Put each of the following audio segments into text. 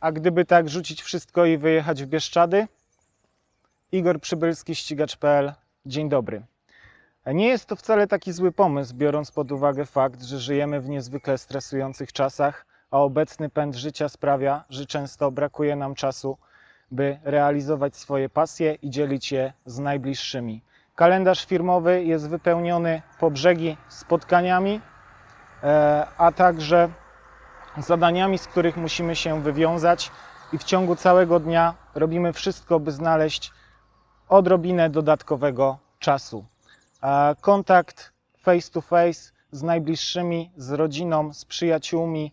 a gdyby tak rzucić wszystko i wyjechać w Bieszczady? Igor Przybylski, ścigacz.pl. Dzień dobry. Nie jest to wcale taki zły pomysł, biorąc pod uwagę fakt, że żyjemy w niezwykle stresujących czasach, a obecny pęd życia sprawia, że często brakuje nam czasu, by realizować swoje pasje i dzielić je z najbliższymi. Kalendarz firmowy jest wypełniony po brzegi spotkaniami, e, a także zadaniami, z których musimy się wywiązać, i w ciągu całego dnia robimy wszystko, by znaleźć odrobinę dodatkowego czasu. Kontakt face to face z najbliższymi, z rodziną, z przyjaciółmi,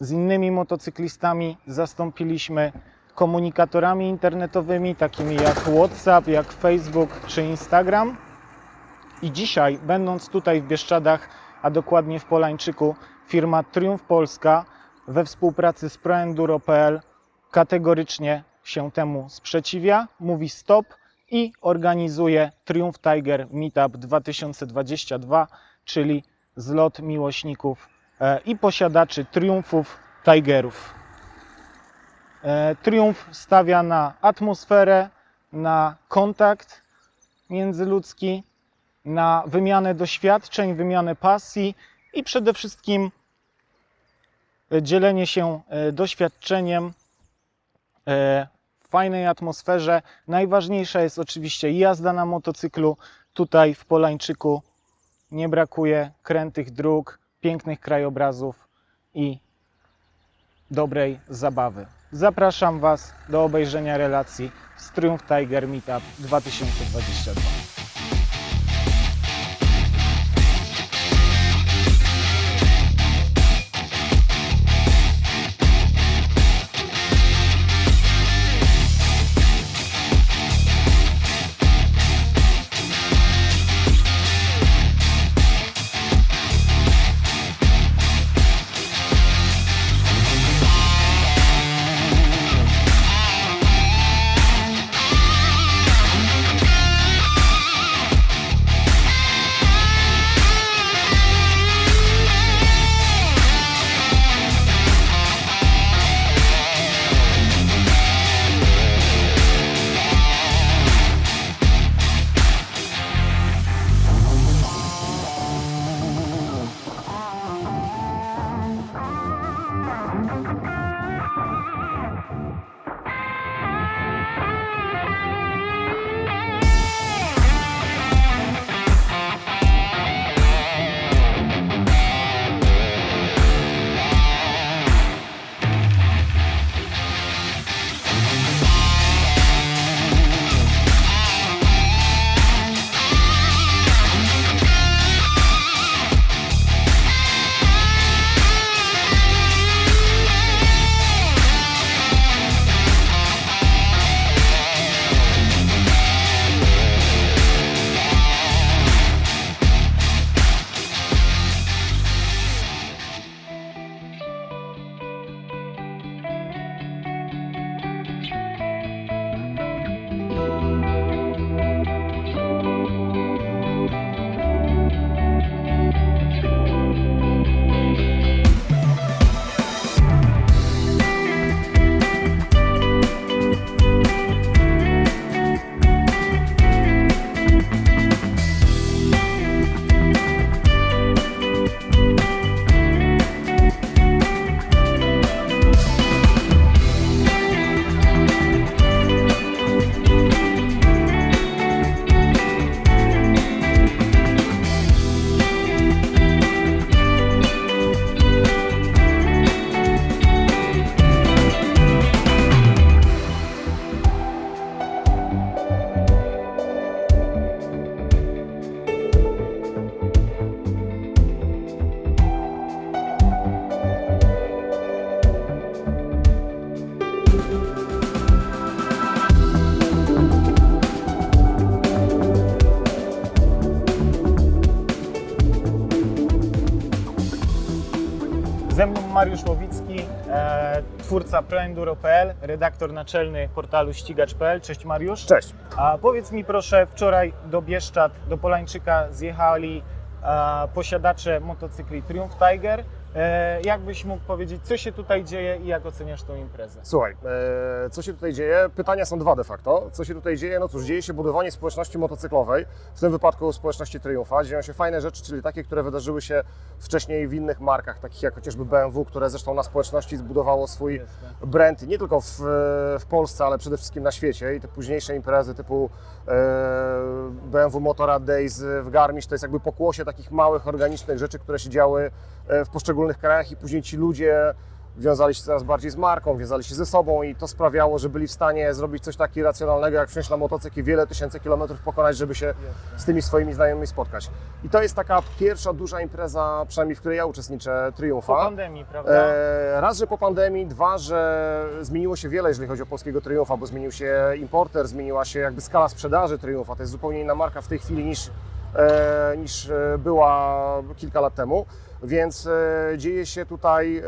z innymi motocyklistami zastąpiliśmy komunikatorami internetowymi, takimi jak WhatsApp, jak Facebook czy Instagram. I dzisiaj, będąc tutaj w Bieszczadach, a dokładnie w Polańczyku, firma Triumph Polska we współpracy z ProEnduro.pl kategorycznie się temu sprzeciwia, mówi stop i organizuje Triumph Tiger Meetup 2022, czyli zlot miłośników e, i posiadaczy triumfów Tigerów. E, Triumph stawia na atmosferę, na kontakt międzyludzki, na wymianę doświadczeń, wymianę pasji i przede wszystkim dzielenie się e, doświadczeniem e, w fajnej atmosferze. Najważniejsza jest oczywiście jazda na motocyklu. Tutaj w Polańczyku nie brakuje krętych dróg, pięknych krajobrazów i dobrej zabawy. Zapraszam Was do obejrzenia relacji z Triumph Tiger Meetup 2022. twórca ProEnduro.pl, redaktor naczelny portalu ścigacz.pl. Cześć Mariusz. Cześć. A powiedz mi proszę, wczoraj do Bieszczad, do Polańczyka zjechali e, posiadacze motocykli Triumph Tiger. E, jakbyś mógł powiedzieć, co się tutaj dzieje i jak oceniasz tą imprezę? Słuchaj, e, co się tutaj dzieje? Pytania są dwa de facto. Co się tutaj dzieje? No cóż, dzieje się budowanie społeczności motocyklowej, w tym wypadku społeczności Triumfa. Dzieją się fajne rzeczy, czyli takie, które wydarzyły się wcześniej w innych markach, takich jak chociażby BMW, które zresztą na społeczności zbudowało swój Jasne. brand nie tylko w, w Polsce, ale przede wszystkim na świecie i te późniejsze imprezy typu e, BMW Motorrad Days w Garmisch to jest jakby pokłosie takich małych, organicznych rzeczy, które się działy w poszczególnych krajach i później ci ludzie wiązali się coraz bardziej z marką, wiązali się ze sobą i to sprawiało, że byli w stanie zrobić coś takiego racjonalnego, jak wsiąść na motocykl i wiele tysięcy kilometrów pokonać, żeby się z tymi swoimi znajomymi spotkać. I to jest taka pierwsza duża impreza, przynajmniej w której ja uczestniczę, Triumfa. Po pandemii, prawda? E, raz, że po pandemii, dwa, że zmieniło się wiele, jeżeli chodzi o polskiego Triumfa, bo zmienił się importer, zmieniła się jakby skala sprzedaży Triumfa. To jest zupełnie inna marka w tej chwili niż, niż e, była kilka lat temu. Więc e, dzieje się tutaj e,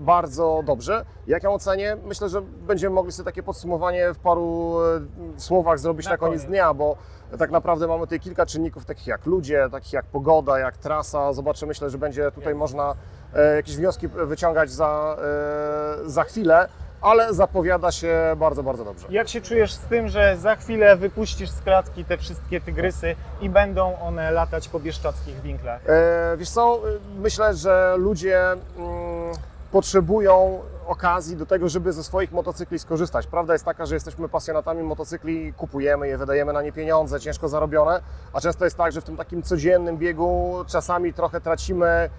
bardzo dobrze. Jak ją ocenię? Myślę, że będziemy mogli sobie takie podsumowanie w paru e, słowach zrobić Na na, koniec dnia, bo tak naprawdę mamy tutaj kilka czynników, takich jak ludzie, takich jak pogoda, jak trasa. Zobaczę, myślę, że będzie tutaj można e, jakieś wnioski wyciągać za, e, za chwilę, ale zapowiada się bardzo, bardzo dobrze. Jak się czujesz z tym, że za chwilę wypuścisz z klatki te wszystkie tygrysy i będą one latać po bieszczadzkich winklach? E, wiesz co, e, myślę, że ludzie mm, potrzebują okazji do tego, żeby ze swoich motocykli skorzystać. Prawda jest taka, że jesteśmy pasjonatami motocykli, kupujemy je, wydajemy na nie pieniądze, ciężko zarobione, a często jest tak, że w tym takim codziennym biegu czasami trochę tracimy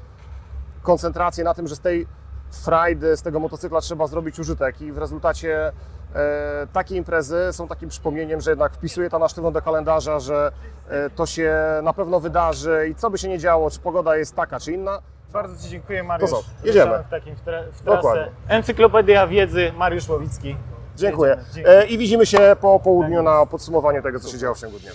koncentrację na tym, że z tej frajdy, z tego motocykla trzeba zrobić użytek i w rezultacie e, takie imprezy są takim przypomnieniem, że jednak wpisuję to na sztywno do kalendarza, że e, to się na pewno wydarzy i co by się nie działo, czy pogoda jest taka, czy inna, Bardzo Ci dziękuję, Mariusz. To co, jedziemy. Ruszamy W takim w, tra- w trasę. Dokładnie. Encyklopedia Wiedzy, Mariusz Łowicki. Dziękuję. Jedziemy. Dzięki. E, I widzimy się po południu Tak na podsumowaniu tego, co się działo w ciągu dnia.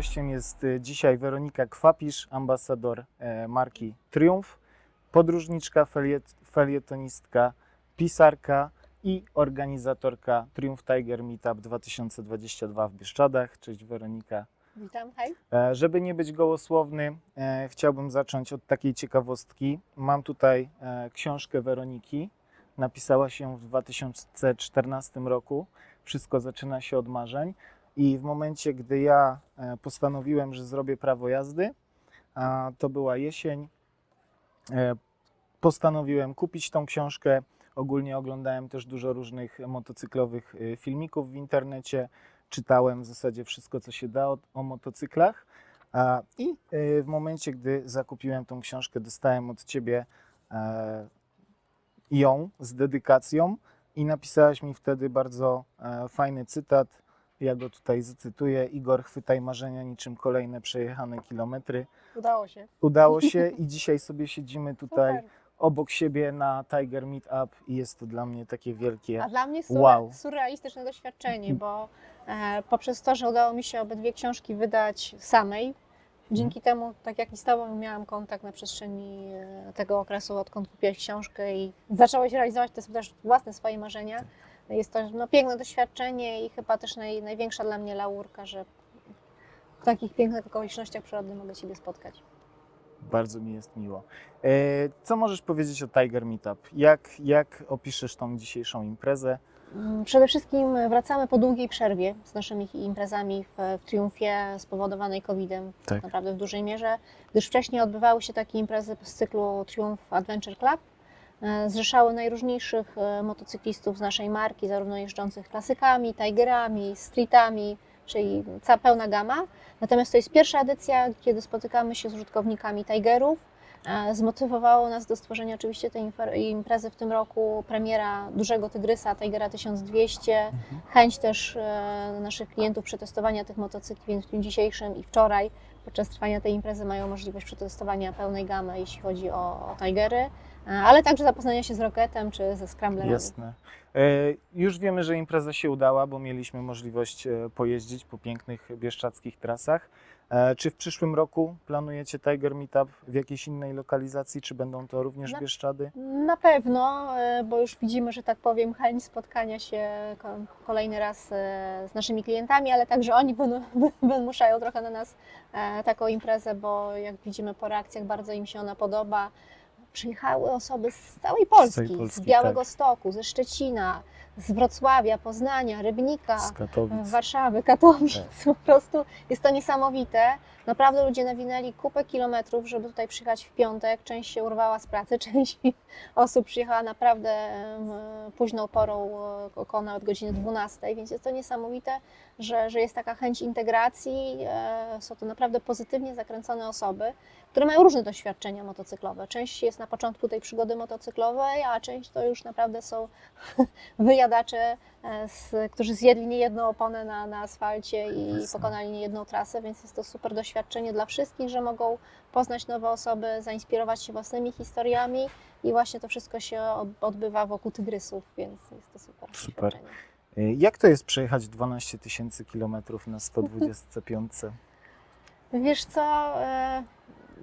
Gościem jest y, dzisiaj Weronika Kwapisz, ambasador e, marki Triumf, podróżniczka, feliet, felietonistka, pisarka i organizatorka Triumph Tiger Meetup 2022 w Bieszczadach. Cześć Weronika. Witam, hej. E, Żeby nie być gołosłowny, e, chciałbym zacząć od takiej ciekawostki. Mam tutaj książkę Weroniki. Napisała się w 2014 roku. Wszystko zaczyna się od marzeń. I w momencie, gdy ja e, postanowiłem, że zrobię prawo jazdy, to była jesień, e, postanowiłem kupić tą książkę. Ogólnie oglądałem też dużo różnych motocyklowych e, filmików w internecie czytałem w zasadzie wszystko, co się da o, o motocyklach. I w momencie, gdy zakupiłem tą książkę, dostałem od ciebie ją z dedykacją i napisałaś mi wtedy bardzo fajny cytat. Ja go tutaj zacytuję. Igor, chwytaj marzenia niczym kolejne przejechane kilometry. Udało się. Udało się i dzisiaj sobie siedzimy tutaj Super. obok siebie na Tiger Meetup i jest to dla mnie takie wielkie A dla mnie surre- Wow. surrealistyczne doświadczenie, bo e, poprzez to, że udało mi się obydwie książki wydać samej, dzięki temu, tak jak i z Tobą, miałam kontakt na przestrzeni e, tego okresu, odkąd kupiłaś książkę i zaczęłaś realizować te też własne swoje marzenia. Jest to no, piękne doświadczenie i chyba też naj, największa dla mnie laurka, że w takich pięknych okolicznościach przyrodnych mogę Ciebie spotkać. Bardzo mi jest miło. E, Co możesz powiedzieć o Tiger Meetup? Jak, jak opiszesz tą dzisiejszą imprezę? Mm, Przede wszystkim wracamy po długiej przerwie z naszymi imprezami w, w triumfie spowodowanej COVID-em, Tak. naprawdę w dużej mierze, gdyż wcześniej odbywały się takie imprezy z cyklu Triumph Adventure Club. E, Zrzeszały najróżniejszych e, motocyklistów z naszej marki, zarówno jeżdżących klasykami, tigerami, streetami, czyli cała pełna gama. Natomiast to jest pierwsza edycja, kiedy spotykamy się z użytkownikami Tigerów. E, Zmotywowało nas do stworzenia oczywiście tej imprezy w tym roku premiera dużego Tygrysa Tigera 1200, chęć też naszych klientów przetestowania tych motocykli, więc w dniu dzisiejszym i wczoraj podczas trwania tej imprezy mają możliwość przetestowania pełnej gamy, jeśli chodzi o, o Tigery, ale także zapoznania się z Rocketem czy ze Scramblerami. Jasne. E, Już wiemy, że impreza się udała, bo mieliśmy możliwość e, pojeździć po pięknych bieszczadzkich trasach. E, Czy w przyszłym roku planujecie Tiger Meetup w jakiejś innej lokalizacji, czy będą to również Na- Bieszczady? Na pewno, e, bo już widzimy, że tak powiem, chęć spotkania się ko- kolejny raz e, z naszymi klientami, ale także oni wymuszają trochę na nas e, taką imprezę, bo jak widzimy po reakcjach, bardzo im się ona podoba. Przyjechały osoby z całej Polski, z, całej Polski, Białego tak. Stoku, ze Szczecina, z Wrocławia, Poznania, Rybnika. Z Katowic. Warszawy, Katowic. Tak. Po prostu jest to niesamowite. Naprawdę ludzie nawinęli kupę kilometrów, żeby tutaj przyjechać w piątek. Część się urwała z pracy, część osób przyjechała naprawdę późną porą, e, około nawet godziny 12, więc jest to niesamowite, że, że jest taka chęć integracji. E, Są to naprawdę pozytywnie zakręcone osoby, które mają różne doświadczenia motocyklowe. Część jest na początku tej przygody motocyklowej, a część to już naprawdę są wyjadacze, e, z, którzy zjedli niejedną oponę na, na asfalcie i Jasne. pokonali niejedną trasę, więc jest to super doświadczenie dla wszystkich, że mogą poznać nowe osoby, zainspirować się własnymi historiami i właśnie to wszystko się od- odbywa wokół tygrysów, więc jest to super. Super. E, Jak to jest przejechać 12 tysięcy kilometrów na 125? Wiesz co, e,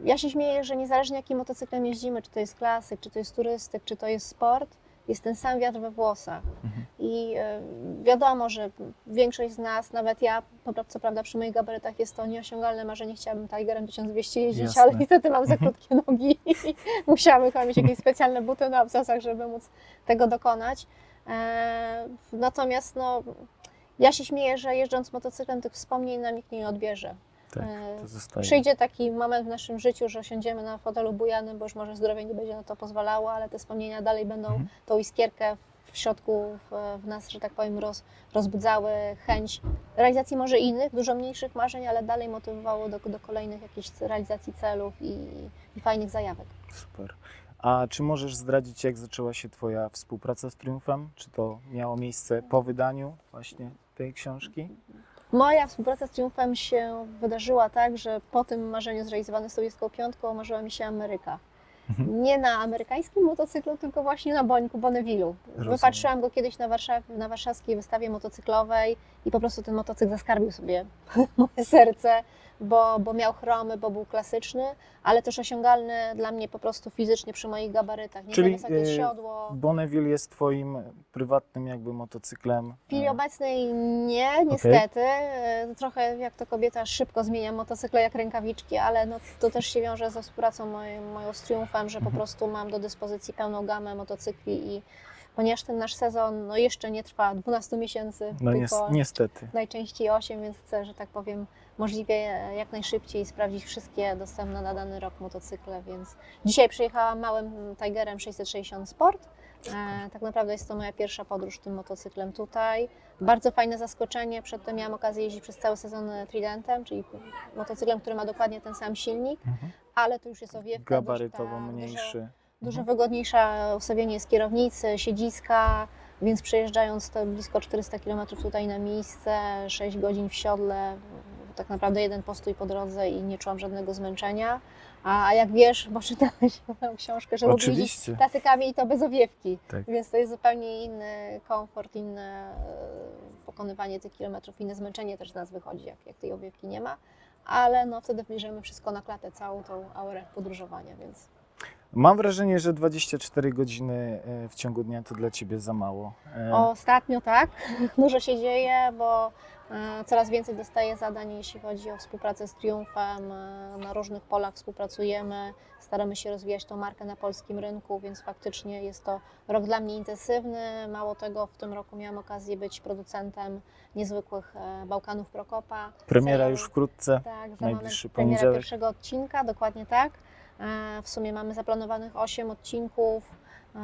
ja się śmieję, że niezależnie jakim motocyklem jeździmy, czy to jest klasyk, czy to jest turystyk, czy to jest sport, jest ten sam wiatr we włosach. Mhm. I e, wiadomo, że większość z nas, nawet ja, co prawda przy moich gabarytach jest to nieosiągalne marzenie, chciałabym Tigerem 1200 jeździć, Jasne. ale niestety mam za krótkie nogi i musiałabym chyba mieć jakieś specjalne buty na obcasach, żeby móc tego dokonać. E, natomiast no, ja się śmieję, że jeżdżąc motocyklem tych wspomnień nam nikt nie odbierze. Tak, E. Przyjdzie taki moment w naszym życiu, że siądziemy na fotelu bujanym, bo już może zdrowie nie będzie na to pozwalało, ale te wspomnienia dalej będą Mhm. tą iskierkę w środku w, w nas, że tak powiem, roz, rozbudzały chęć realizacji może innych, dużo mniejszych marzeń, ale dalej motywowało do, do kolejnych jakichś realizacji celów i, i fajnych zajawek. Super. A czy możesz zdradzić, jak zaczęła się Twoja współpraca z Triumfem? Czy to miało miejsce po wydaniu właśnie tej książki? Moja współpraca z Triumfem się wydarzyła tak, że po tym marzeniu zrealizowanym z 25 marzyła mi się Ameryka. Mhm. Nie na amerykańskim motocyklu, tylko właśnie na Bońku Bonnevillu. Rozumiem. Wypatrzyłam go kiedyś na, Warszaw- na warszawskiej wystawie motocyklowej i po prostu ten motocykl zaskarbił sobie moje serce, bo, bo miał chromy, bo był klasyczny, ale też osiągalny dla mnie po prostu fizycznie przy moich gabarytach. Nie Czyli, wysokie e, siodło. Bonneville jest Twoim prywatnym jakby motocyklem. W chwili e, obecnej nie, niestety. E, Trochę jak to kobieta szybko zmienia motocykle jak rękawiczki, ale no, to też się wiąże ze współpracą moją, moją z Triumfem, że po Mhm. prostu mam do dyspozycji pełną gamę motocykli i ponieważ ten nasz sezon no, jeszcze nie trwa 12 miesięcy, No tylko nies- niestety. najczęściej 8, więc chcę, że tak powiem, możliwie jak najszybciej sprawdzić wszystkie dostępne na dany rok motocykle, więc dzisiaj przyjechałam małym Tigerem 660 Sport. E, tak naprawdę jest to moja pierwsza podróż tym motocyklem tutaj. Bardzo fajne zaskoczenie. Przedtem miałam okazję jeździć przez cały sezon Tridentem, czyli motocyklem, który ma dokładnie ten sam silnik, Mhm. ale to już jest owiewka. Gabarytowo mniejszy. Dużo, dużo Mhm. wygodniejsze ustawienie jest kierownicy, siedziska. Więc przejeżdżając te blisko 400 km tutaj na miejsce, 6 godzin w siodle, tak naprawdę jeden postój po drodze i nie czułam żadnego zmęczenia. A, a jak wiesz, bo czytałeś moją książkę, że lubię klasykami i to bez owiewki. Tak. Więc to jest zupełnie inny komfort, inne e, pokonywanie tych kilometrów, inne zmęczenie też z nas wychodzi, jak, jak tej owiewki nie ma. Ale no wtedy bierzemy wszystko na klatę, całą tą aurę podróżowania, więc Mam wrażenie, że 24 godziny e, w ciągu dnia to dla Ciebie za mało. E, Ostatnio tak, dużo się dzieje, bo e, coraz więcej dostaję zadań, jeśli chodzi o współpracę z Triumfem. Na różnych polach współpracujemy, staramy się rozwijać tą markę na polskim rynku, więc faktycznie jest to rok dla mnie intensywny. Mało tego, w tym roku miałam okazję być producentem niezwykłych Bałkanów Prokopa. Premiera już wkrótce. tak, najbliższy moment premiera poniedziałek. pierwszego odcinka, dokładnie tak. E, W sumie mamy zaplanowanych 8 odcinków.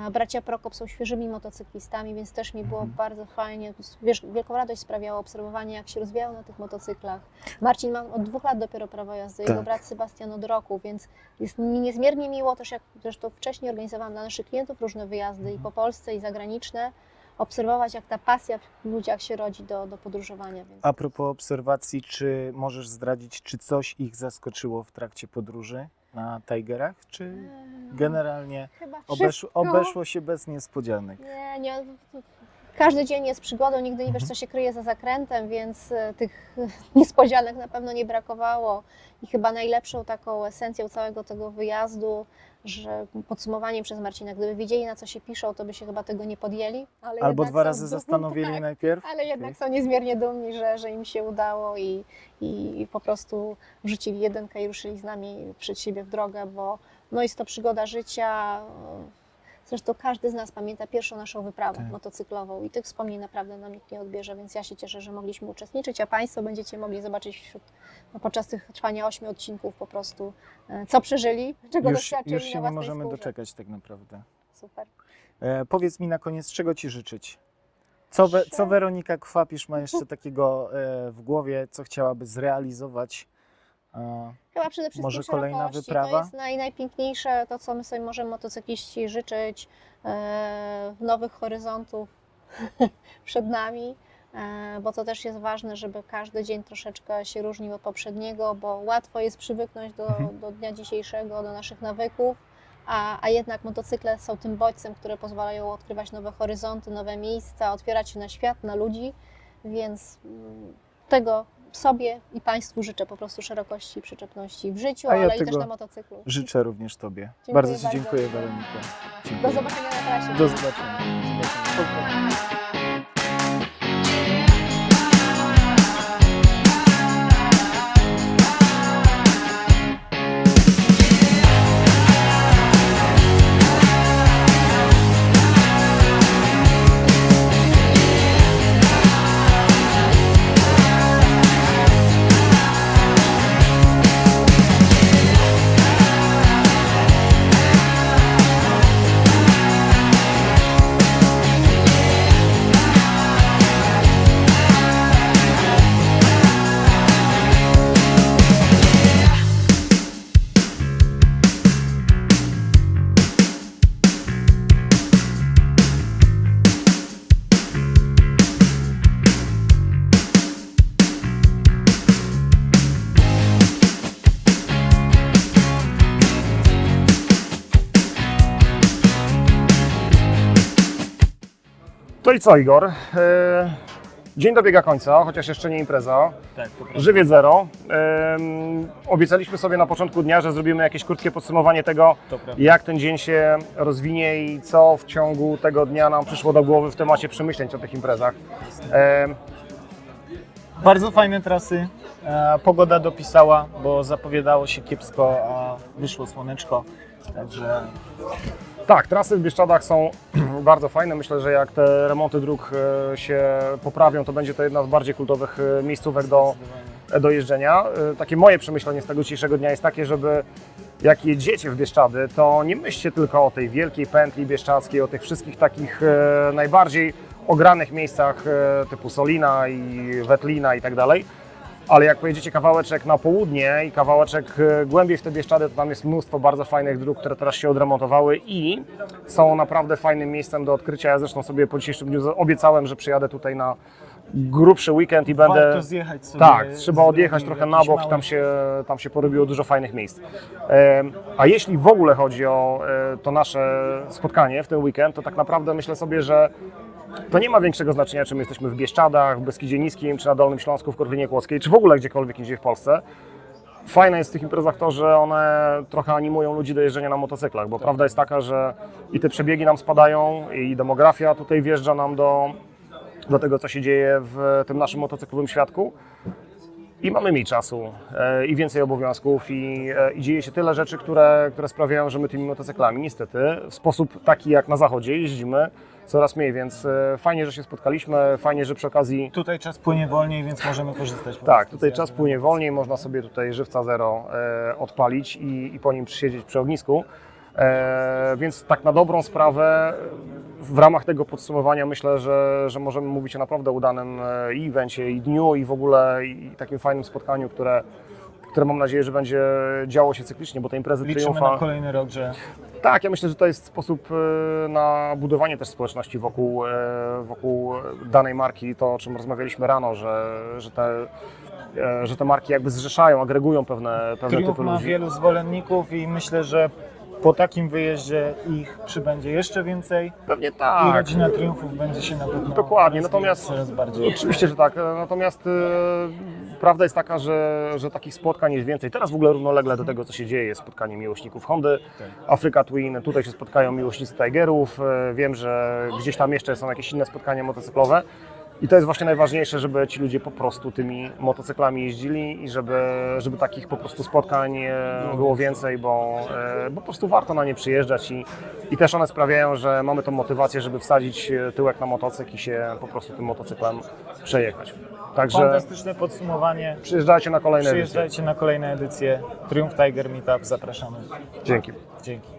E, Bracia Prokop są świeżymi motocyklistami, więc też mi było Mhm. bardzo fajnie. Wiesz, wielką radość sprawiało obserwowanie, jak się rozwijają na tych motocyklach. Marcin ma od dwóch lat dopiero prawo jazdy, jego Tak. brat Sebastian od roku, więc jest mi niezmiernie miło też, jak zresztą wcześniej organizowałam dla naszych klientów różne wyjazdy i po Polsce, i zagraniczne, obserwować, jak ta pasja w ludziach się rodzi do, do podróżowania. Więc... A propos obserwacji, czy możesz zdradzić, czy coś ich zaskoczyło w trakcie podróży na Tigerach, czy generalnie Chyba wszystko. obeszło się bez niespodzianek? Nie, nie. Każdy dzień jest przygodą, nigdy nie wiesz, Mhm. co się kryje za zakrętem, więc e, tych niespodzianek na pewno nie brakowało. I chyba najlepszą taką esencją całego tego wyjazdu, że podsumowanie przez Marcina, gdyby wiedzieli, na co się piszą, to by się chyba tego nie podjęli. Ale Albo dwa razy dumni, zastanowili tak, najpierw? Ale jednak są niezmiernie dumni, że, że im się udało i, i po prostu wrzucili jedynkę i ruszyli z nami przed siebie w drogę, bo no jest to przygoda życia. Zresztą każdy z nas pamięta pierwszą naszą wyprawę Tak. motocyklową i tych wspomnień naprawdę nam nikt nie odbierze, więc ja się cieszę, że mogliśmy uczestniczyć, a Państwo będziecie mogli zobaczyć wśród, no, podczas tych trwania ośmiu odcinków po prostu, e, co przeżyli, czego Już, doświadczyli już się nie możemy skórze. doczekać tak naprawdę. Super. E, powiedz mi na koniec, czego Ci życzyć? Co, we, co Weronika Kwapisz ma jeszcze takiego e, w głowie, co chciałaby zrealizować? Chyba przede wszystkim Może kolejna wyprawa? To jest naj, najpiękniejsze, to co my sobie możemy motocykliści życzyć, e, nowych horyzontów przed nami, e, bo to też jest ważne, żeby każdy dzień troszeczkę się różnił od poprzedniego, bo łatwo jest przywyknąć do, Mhm. do dnia dzisiejszego, do naszych nawyków, a, a jednak motocykle są tym bodźcem, które pozwalają odkrywać nowe horyzonty, nowe miejsca, otwierać się na świat, na ludzi, więc mm, tego sobie i Państwu życzę po prostu szerokości i przyczepności w życiu, A ja ale i też tego na motocyklu. życzę również Tobie. Dziękuję bardzo Ci bardzo. dziękuję, Weroniko. Do Dziękuję. zobaczenia na trasie. Do zobaczenia. Do zobaczenia. Pozdrawiam. I co, Igor? E, Dzień dobiega końca, chociaż jeszcze nie impreza. Tak. Żywie zero. Obiecaliśmy sobie na początku dnia, że zrobimy jakieś krótkie podsumowanie tego, jak ten dzień się rozwinie i co w ciągu tego dnia nam przyszło do głowy w temacie przemyśleń o tych imprezach. Bardzo fajne trasy. E, pogoda dopisała, bo zapowiadało się kiepsko, a wyszło słoneczko. Także Tak, trasy w Bieszczadach są bardzo fajne. Myślę, że jak te remonty dróg e, się poprawią, to będzie to jedna z bardziej kultowych e, miejscówek do, do jeżdżenia. E, Takie moje przemyślenie z tego dzisiejszego dnia jest takie, żeby jak jedziecie w Bieszczady, to nie myślcie tylko o tej wielkiej pętli bieszczadzkiej, o tych wszystkich takich najbardziej ogranych miejscach typu Solina i Wetlina i tak dalej. Ale jak pojedziecie kawałeczek na południe i kawałeczek e, głębiej w te Bieszczady, to tam jest mnóstwo bardzo fajnych dróg, które teraz się odremontowały i są naprawdę fajnym miejscem do odkrycia. Ja zresztą sobie po dzisiejszym dniu obiecałem, że przyjadę tutaj na grubszy weekend i będę... Warto zjechać sobie Tak, trzeba odjechać trochę na bok i tam się, tam się porobiło dużo fajnych miejsc. A jeśli w ogóle chodzi o e, to nasze spotkanie w ten weekend, to tak naprawdę myślę sobie, że to nie ma większego znaczenia, czy my jesteśmy w Bieszczadach, w Beskidzie Niskim, czy na Dolnym Śląsku, w Korwinie Kłodzkiej, czy w ogóle gdziekolwiek indziej w Polsce. Fajne jest w tych imprezach to, że one trochę animują ludzi do jeżdżenia na motocyklach, bo prawda jest taka, że i te przebiegi nam spadają, i demografia tutaj wjeżdża nam do, do tego, co się dzieje w tym naszym motocyklowym świadku. I mamy mniej czasu e, i więcej obowiązków i, e, i dzieje się tyle rzeczy, które, które sprawiają, że my tymi motocyklami niestety w sposób taki jak na zachodzie jeździmy coraz mniej, więc e, fajnie, że się spotkaliśmy, fajnie, że przy okazji Tutaj czas płynie wolniej, więc możemy korzystać. po tak, tutaj czas płynie wolniej, można sobie tutaj żywca zero e, odpalić i, i po nim przysiedzieć przy ognisku. E, więc tak na dobrą sprawę w ramach tego podsumowania myślę, że, że możemy mówić o naprawdę udanym e, i evencie, i dniu, i w ogóle i takim fajnym spotkaniu, które, które mam nadzieję, że będzie działo się cyklicznie, bo te imprezy Liczymy triumfa... na kolejny rok, że Tak, ja myślę, że to jest sposób e, na budowanie też społeczności wokół, e, wokół danej marki. To, o czym rozmawialiśmy rano, że, że, te, e, że te marki jakby zrzeszają, agregują pewne, pewne Triumf typy ma ludzi. wielu zwolenników i myślę, że po takim wyjeździe ich przybędzie jeszcze więcej Pewnie i tak. rodzina Triumfów będzie się na pewno Dokładnie, natomiast- coraz bardziej. Oczywiście, że tak. Natomiast e, prawda jest taka, że, że takich spotkań jest więcej. Teraz w ogóle równolegle do tego, co się dzieje, jest spotkanie miłośników Hondy, Africa Twin, tutaj się spotkają miłośnicy Tigerów. E, Wiem, że gdzieś tam jeszcze są jakieś inne spotkania motocyklowe. I to jest właśnie najważniejsze, żeby ci ludzie po prostu tymi motocyklami jeździli i żeby, żeby takich po prostu spotkań e, było więcej, bo, e, bo po prostu warto na nie przyjeżdżać i, i też one sprawiają, że mamy tą motywację, żeby wsadzić e, tyłek na motocykl i się po prostu tym motocyklem przejechać. Także Fantastyczne podsumowanie. przyjeżdżajcie na kolejne edycje. Przyjeżdżajcie na kolejne edycje Triumph Tiger Meetup. Zapraszamy. Dzięki. Dzięki.